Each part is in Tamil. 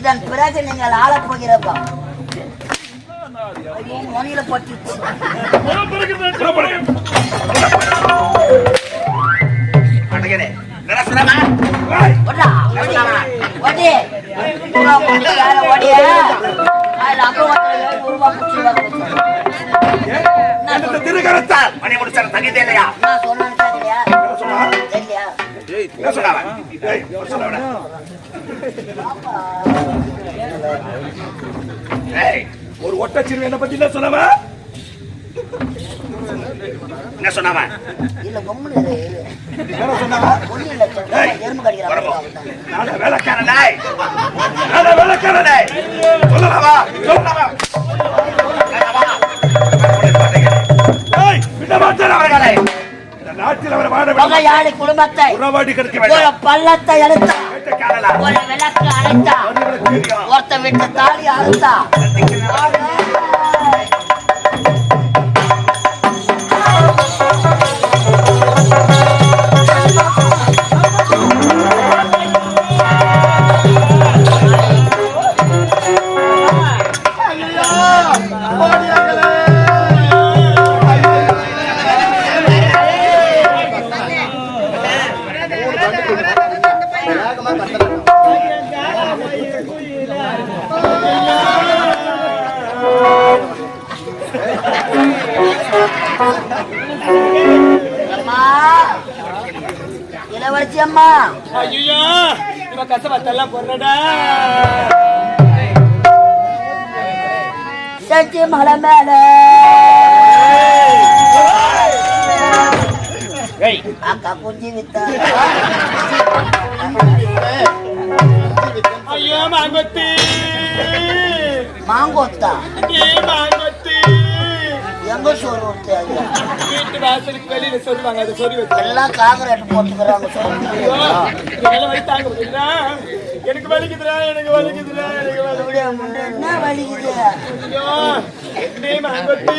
இதன் பிறகு நீங்கள் ஆளப் போகிறப்பா ஐயோ மணியில பட்டுச்சு. அடங்கனே என்ன சொன்னமா ஓடா. ஓடி. ஓடி. பூரா போட்டு திருக்கரத்தால் மணி முடிச்சாரு தங்கிட்டே இல்லையா? நான் என்ன சொன்னாவ ஏய் சொன்னவன ஏய் ஒரு ஒட்டச்சிறு என்ன பத்தி என்ன சொன்னவ என்ன சொன்னாவ இல்ல கம்முனு இரு. என்ன சொன்னவ ஒண்ணும் இல்ல சொல்றேன். எறும்பு கடிக்கிற மாதிரி அவ்வளவுதான். வேலைக்காரனே வேலைக்காரனே சொல்லலாமா சொல்லலாமா வாட விட பகையாளி குடும்பத்தை உறவாடி கிடைக்க ஒரு பள்ளத்தை எடுத்தா ஒரு விளக்கு அணைத்தா ஒருத்த விட்டு தாலி அறுத்தா. இளவரசி அம்மா. ஐயோ இவ கசவத்தெல்லாம் போடுறடா சச்சி மலை மேல. அக்கா குஞ்சி வித்தா. ஐயோ மாங்கொத்தி. மாங்கொத்தா? வாசலுக்கு வெளியில சொல்லுவாங்க அதை சொல்லி வச்சு. எல்லாம் காங்கிரட் போட்டுக்கிறாங்க என்னால வழி தாங்க எனக்கு வலிக்குதுடா எனக்கு வலிக்குதுடா எனக்கு வலிக்குதுடா என்ன வலிக்குது? மாங்கொத்தி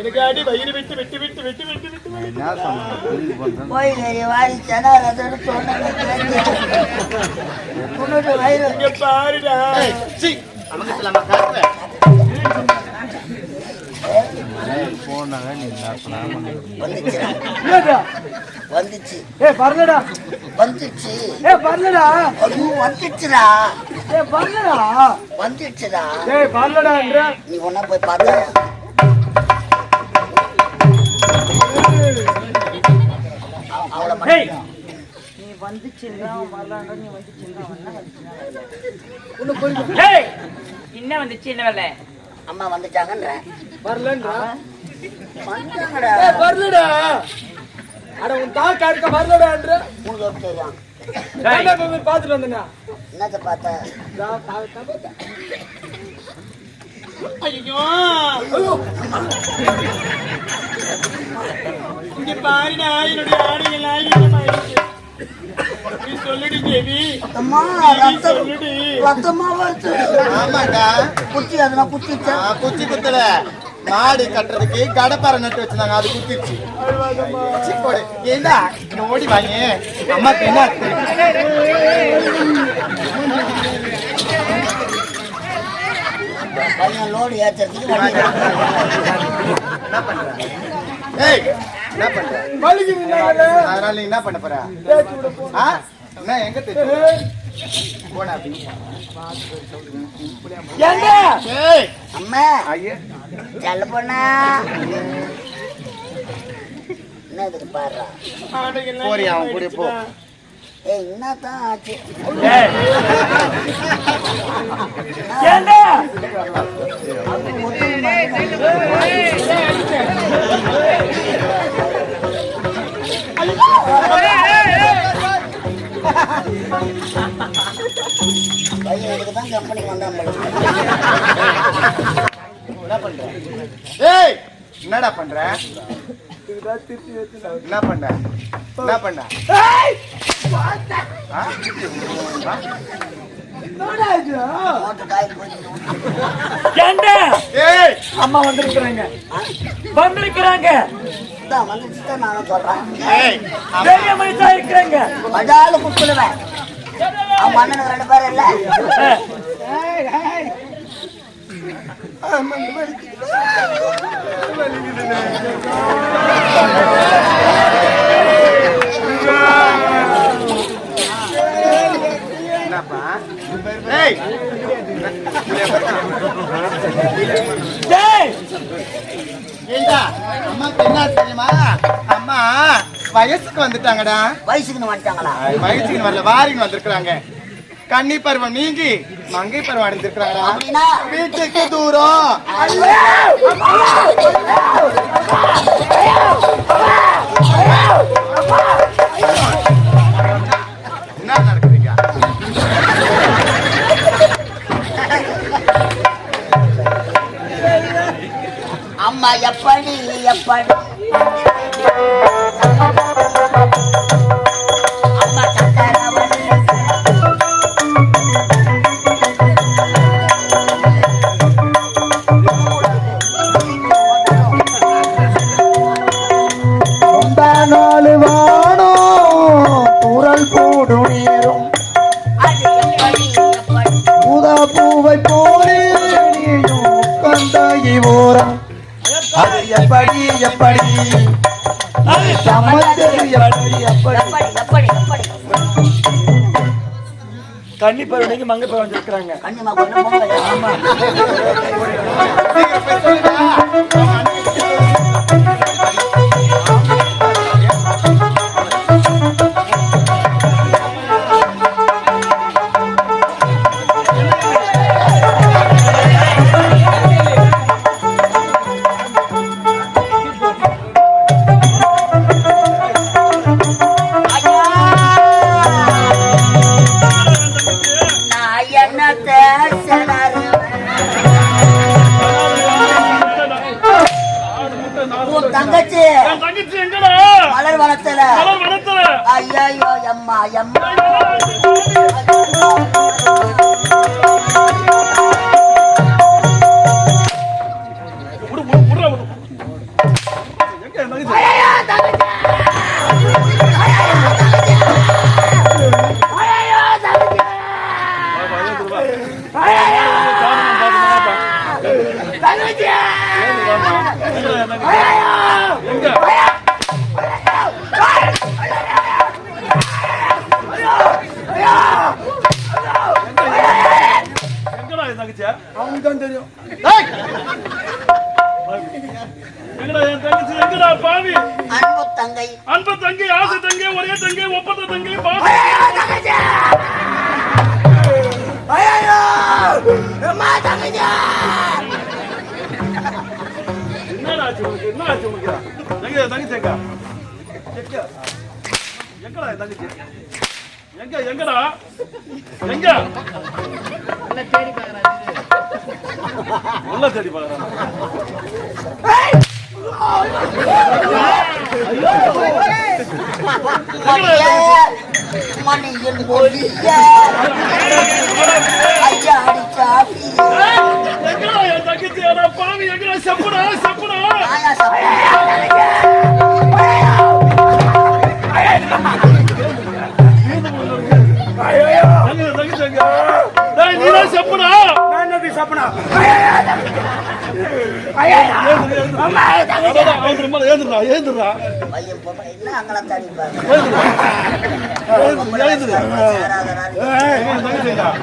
எனக்கு அடி வயிறு விட்டு விட்டு விட்டு விட்டு விட்டு விட்டு. கோயில் வாரி செனா ரதம் சொன்னாங்க வயிறு. இங்க வந்துச்சுடா. வந்துச்சு. ஏ வரலடா. வந்துச்சு. ஏ வரலடா. ஐயோ வந்துச்சுடா. ஏ வரலடா. வந்துச்சுடா. ஏய் வரலடான்ற நீ ஒன்னா போய் பார்த்தா அவளை ஏய். என்ன வந்துச்சு என்ன வேலை? அம்மா வந்துட்டாங்கன்ற வரலன்றா? வரலடா. அட உன் தாக்கா இருக்க வரலடான்ற உனக்கு எப்படி தெரியும் பாத்துட்டு வந்தேனா என்னத்தை பார்த்த? ஐயோ. இங்க பாருடா என்னுடைய ஈரமாயிடுச்சு. நீ சொல்லுடி தேவி. அம்மா சொல்லுடி. ரத்தமா வருது அதெல்லாம் குச்சி குத்துல. மாடு கட்டுறதுக்கு கடப்பாறை நட்டு வச்சிருந்தாங்க அது குத்திருச்சு. சி, போடு. ஏண்டா ஓடி வாங்க. அம்மா என்ன பையன் லோடு ஏத்துறதுக்கு வண்டி என்ன பண்ற? ஏய் என்ன பண்ற? அதனால நீ என்ன பண்ண போற? ஆ? என்ன எங்க தெரியும் அம்மா செல்ல பொண்ணா என்ன இதுக்கு பாடுறா ஆடையெல்லாம் போறி, அவன் கூட போ. ஈரமாயிடுச்சுடா. ஏய் என்னதான் ஆச்சு ஏண்டா என்ன பண்ண? என்ன பண்ண? அம்மா வந்திருக்கிறாங்க. வந்திருக்கிறாங்க. நானும் சொல்றேன். இருக்கிறாங்க. மஜால குப்பிடுவேன் அவங்க அண்ணனுக்கு ரெண்டு பேரும் இல்லை. அம்மா வயசுக்கு வந்துட்டாங்கடா. வயசுக்குன்னு வந்துட்டாங்களா? வயசுக்கு வரல வாரின்னு வந்திருக்கிறாங்க. கன்னி பருவம் நீங்கி மங்கை பருவம் அப்படின்னா வீட்டுக்கு தூரம். என்ன நடக்குதுங்க அம்மா எப்படி எப்படி அது எப்படி எப்படி அது சமந்தது எப்படி எப்படி எப்படி கன்னி பருவனைக்கு மங்கை பருவம் வந்திருக்கிறாங்க ஆமா. தங்கச்சி தங்கச்சி எங்கடா? மலர் வளத்துல மலர் வளர்த்தல. ஐயோ எங்கடா என் தங்கச்சி. அவனுக்கு தான் தெரியும். எங்கடா என் தங்கச்சி? எங்கடா பாவி? அன்பு தங்கை. அன்பு தங்கை ஆசை தங்கை ஒரே தங்கை ஒப்பந்த தங்கை பாச எங்கடா தங்கச்சி எங்க எங்கடா? எங்க? உள்ள தேடி பாக்குறான் மணிய மணியின் மொழிய ஐயா. அடிச்சாடி எங்கடா தங்கச்சி? பாவி எங்கடா செப்புடா செப்புடா. என்னது சாப்பிடா ஏந்துடா ஏந்துடா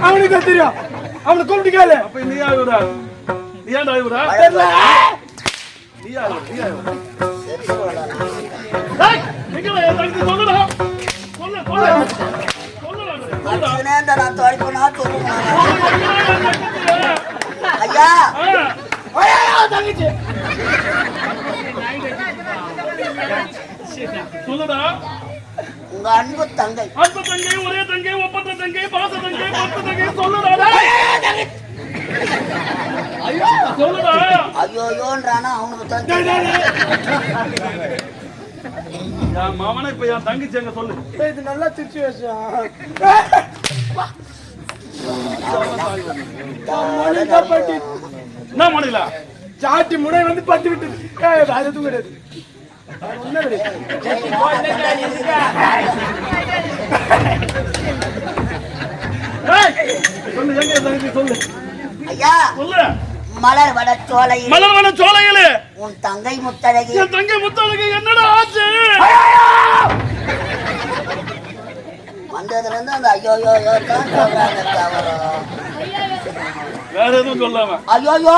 அவனுக்கு தெரியும் அவனுக்கு கூப்பிட்டு கேளு அப்ப நீ ஆகுறா நீ ஏன்டா நீ ஆகுடா நீ ஆகுடா என் தங்கச்சி சொல்லுடா? ஐயா உங்க அன்பு தங்கை அன்பு தங்கை ஒரே தங்கை ஒப்பந்த தங்கை பாச தங்கை பத்து தங்கை சொல்லுடா டேய். சொல்லுடா ஐயோயோன்றானா அவனுக்கு தான் தெரியும். என் மாமனை இப்ப என் தங்கச்சி எங்க சொல்லு இது நல்ல சுச்சுவேஷன் பட்டி. என்ன மணிலா சாட்டி முனை வந்து பட்டு விட்டது. ஏய், அது எதுவும் கிடையாது. சொல்லு எங்க சொல்லு. ஐயா. சொல்லு. மலர் வட சோலையில். மலர்வன சோலையிலே. உன் தங்கை முத்தழகி. என் தங்கை முத்தழகு என்னடா ஆச்சு? வந்ததுல இருந்து அந்த ஐயோ ஐயோ தான் சொல்றாங்க வேற எதுவும் சொல்லாம. ஐயோ ஐயோ!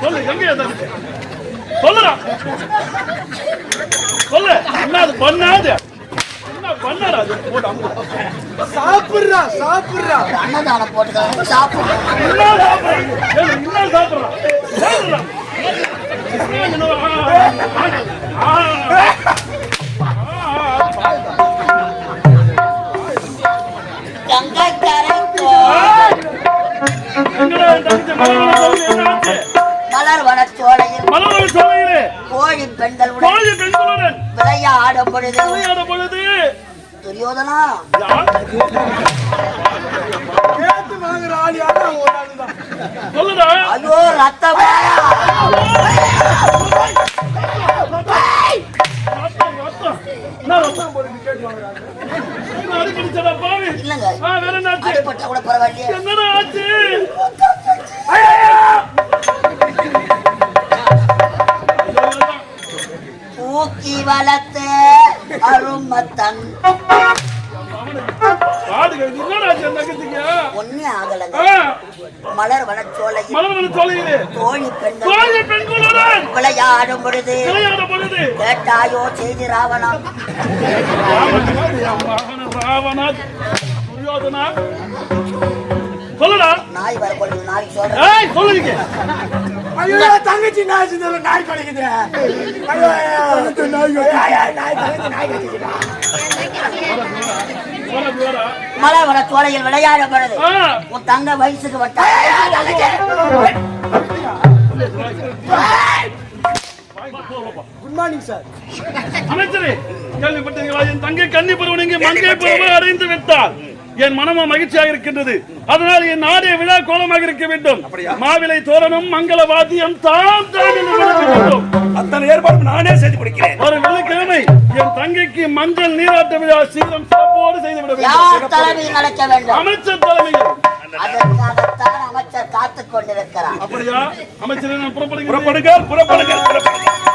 சொல்லு எங்க சொல்லுடா. சொல்லு என்ன அது பண்ணாது? பண்ணாடா போட்டு அமுக்கு. சாப்பிடுறா சாப்பிடுறா. அன்னதானம் போட்டுக்காங்க. கங்கை கரைக்கோ எங்கடா என் தங்கச்சி மலர்வன சோலையிலே? மலர் சோலையில் பெண்களுடன் பெண்களுடன் விளையாடும் பொழுது பொழுது துரியோதனா ஐயோ ரத்தம்? இல்லங்க? அடிப்பட்டா கூட பரவாயில்லையே. ஒண்ணே ஆகலங்க. மலர் சோலையிலே தோழி பெண்களுடன் விளையாடும் பொழுது கேட்டாயோ செய்தி ராவணா. சொல்லுடா. நாய் வர பொழுது நாய் சொல்ற ஏய் சொல்லுங்க. ஐயோ தங்கச்சி நாய் செஞ்சதுல நாய் கிடைக்குது. ஐயோ நாய் நாய் தங்கச்சி நாய் கிடைக்குது. வனச்சோலையில் விளையாடும் பொழுது ஆ, உன் தங்க வயசுக்கு வட்டா. குட் மார்னிங் சார் அமைச்சரே கேள்விப்பட்டீர்களா என் தங்கை கன்னி பருவன் மங்கை பருவ அடைந்து விட்டார் என் மனமும் மகிழ்ச்சியாக இருக்கின்றது. அதனால் என் நாடே விழா கோலமாக இருக்க வேண்டும். மாவிலை தோரணம் மங்கள வாத்தியம் என்று விளக்க வேண்டும். அத்தனை ஏற்பாடும் நானே செய்து கொடுக்கிறேன். ஒரு வெள்ளிக்கிழமை என் தங்கைக்கு மஞ்சள் நீராட்ட விழா சீரம் சிறப்போடு செய்துவிட வேண்டும். யார் தலைமையில் நடக்க வேண்டும்? அமைச்சர் தலைமையில். அதற்காகத்தான் அமைச்சர் காத்துக் கொண்டிருக்கிறார். அப்படியா? அமைச்சர் நான் புறப்படுகிறேன். புறப்படுங்கள் புறப்படுங்கள் புறப்படுங்கள்.